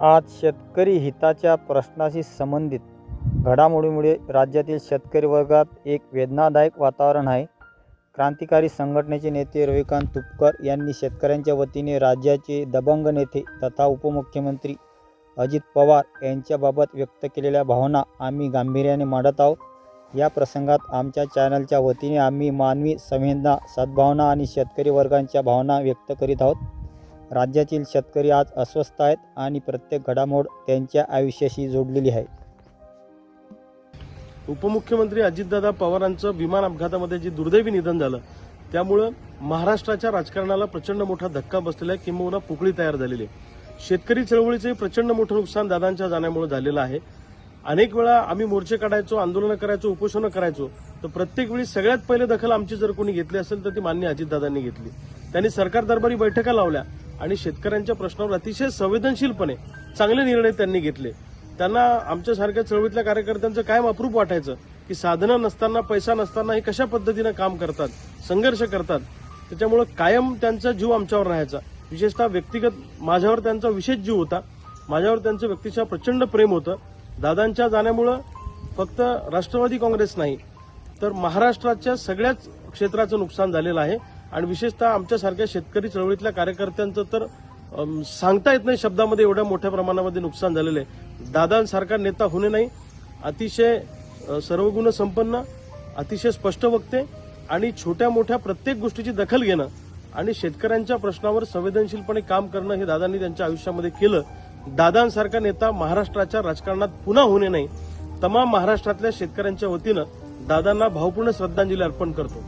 आज शेतकरी हिताच्या प्रश्नाशी संबंधित घडामोडीमुळे राज्यातील शेतकरी वर्गात एक वेदनादायक वातावरण आहे. क्रांतिकारी संघटनेचे नेते रविकांत तुपकर यांनी शेतकऱ्यांच्या वतीने राज्याचे दबंग नेते तथा उपमुख्यमंत्री अजित पवार यांच्याबाबत व्यक्त केलेल्या भावना आम्ही गांभीर्याने मांडत आहोत. या प्रसंगात आमच्या चॅनलच्या वतीने आम्ही मानवी संवेदना सद्भावना आणि शेतकरी वर्गांच्या भावना व्यक्त करीत आहोत. राज्यातील शेतकरी आज अस्वस्थ आहेत आणि प्रत्येक घडामोड त्यांच्या आयुष्याशी जोडलेली आहे. उपमुख्यमंत्री अजितदादा पवारांचं विमान अपघातामध्ये जे दुर्दैवी निधन झालं त्यामुळं महाराष्ट्राच्या राजकारणाला प्रचंड मोठा धक्का बसलेला आहे किंबहुना पोकळी तयार झालेली आहे. शेतकरी चळवळीचंही प्रचंड मोठं नुकसान दादांच्या जाण्यामुळे झालेलं आहे. अनेक वेळा आम्ही मोर्चे काढायचो आंदोलनं करायचो उपोषणं करायचो तर प्रत्येक वेळी सगळ्यात पहिले दखल आमची जर कोणी घेतली असेल तर ती मान्य अजितदादांनी घेतली. त्यांनी सरकार दरबारी बैठका लावल्या आणि शेतकऱ्यांच्या प्रश्नावर अतिशय संवेदनशीलपणे चांगले निर्णय त्यांनी घेतले. त्यांना आमच्यासारख्या चळवळीतल्या कार्यकर्त्यांचं कायम अप्रूप वाटायचं की साधनं नसताना पैसा नसताना हे कशा पद्धतीनं काम करतात संघर्ष करतात त्याच्यामुळं कायम त्यांचा जीव आमच्यावर राहायचा. विशेषतः व्यक्तिगत माझ्यावर त्यांचा विशेष जीव होता. माझ्यावर त्यांचं व्यक्तिशः प्रचंड प्रेम होतं. दादांच्या जाण्यामुळं फक्त राष्ट्रवादी काँग्रेस नाही तर महाराष्ट्राच्या सगळ्याच क्षेत्राचं नुकसान झालेलं आहे. आणि विशेषतः आमच्यासारख्या शेतकरी चळवळीतल्या कार्यकर्त्यांचं तर सांगता येत नाही शब्दामध्ये एवढ्या मोठ्या प्रमाणामध्ये नुकसान झालेलं आहे. दादांसारखा नेता होणे नाही. अतिशय सर्वगुण संपन्न अतिशय स्पष्ट वक्ते आणि छोट्या मोठ्या प्रत्येक गोष्टीची दखल घेणं आणि शेतकऱ्यांच्या प्रश्नावर संवेदनशीलपणे काम करणं हे दादांनी त्यांच्या आयुष्यामध्ये केलं. दादांसारखा नेता महाराष्ट्राच्या राजकारणात पुन्हा होणे नाही. तमाम महाराष्ट्रातल्या शेतकऱ्यांच्या वतीनं दादांना भावपूर्ण श्रद्धांजली अर्पण करतो.